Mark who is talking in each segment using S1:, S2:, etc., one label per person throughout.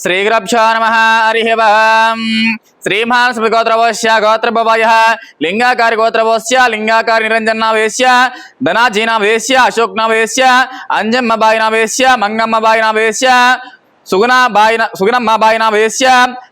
S1: శ్రీగురభ్యో నమ హరి ఓం శ్రీమాన్ గోత్రవోశ్య గోత్రభవయ లింగాకారి గోత్రవోశ్య లింగాకారి నిరంజన్నావేశ్య ధనాజీనావేశ్య అశోక్నావేశ్య అంజమ్మ బాయినావేశ్య మంగమ్మ బాయినావేశ్య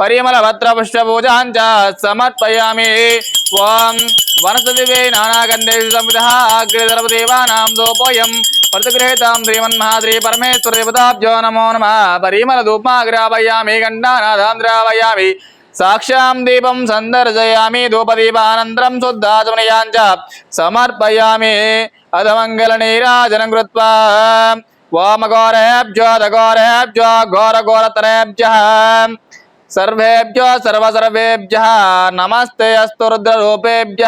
S1: పరిమళ భద్ర పుష్ప పూజాంచ సమర్పయామి. ఓం వనసదివే నానాగంధే సంవిధ అగ్రధర్మదేవానాం దోపోయం ప్రతిగృహీతాం శ్రీమన్మహాశ్రీ పరమేశ్వర దేవతాభ్యో నమో నమ. పరిమళ ధూపాగ్రావయామి గండానాథాం ద్రావయామి సాక్ష్యాం దీపం సందర్శయామి ధూపదీపానంతరం శుద్ధాచమనయాంచ సర్వేభ్యో సర్వసర్వేభ్య. నమస్తే అస్తు రుద్రరూపేభ్య.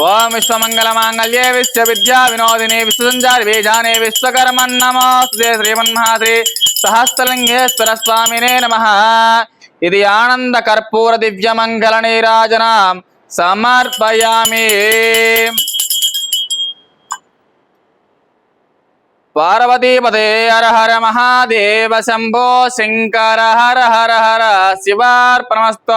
S1: ఓం విశ్వమంగళమాంగళ్యే విశ్వ విద్యా వినోదిని విశ్వసంచారి బీజాని విశ్వకర్మన్నమోస్తే శ్రీమన్మహాశ్రీ సహస్రలింగేశ్వర స్వామినే నమ. ఇది ఆనంద కర్పూర దివ్యమంగళ నీరాజనం. సమర్పయామి. పార్వతీపదే హర హర మహాదేవ శంభో శంకర హర హర హర శివార్పణమస్తో.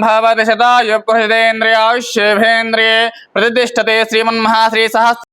S1: భవతి శతాయు ప్రసిదేంద్రియాయుష్యేంద్రియే ప్రతిష్టతే శ్రీమన్మహాశ్రీ సహస్ర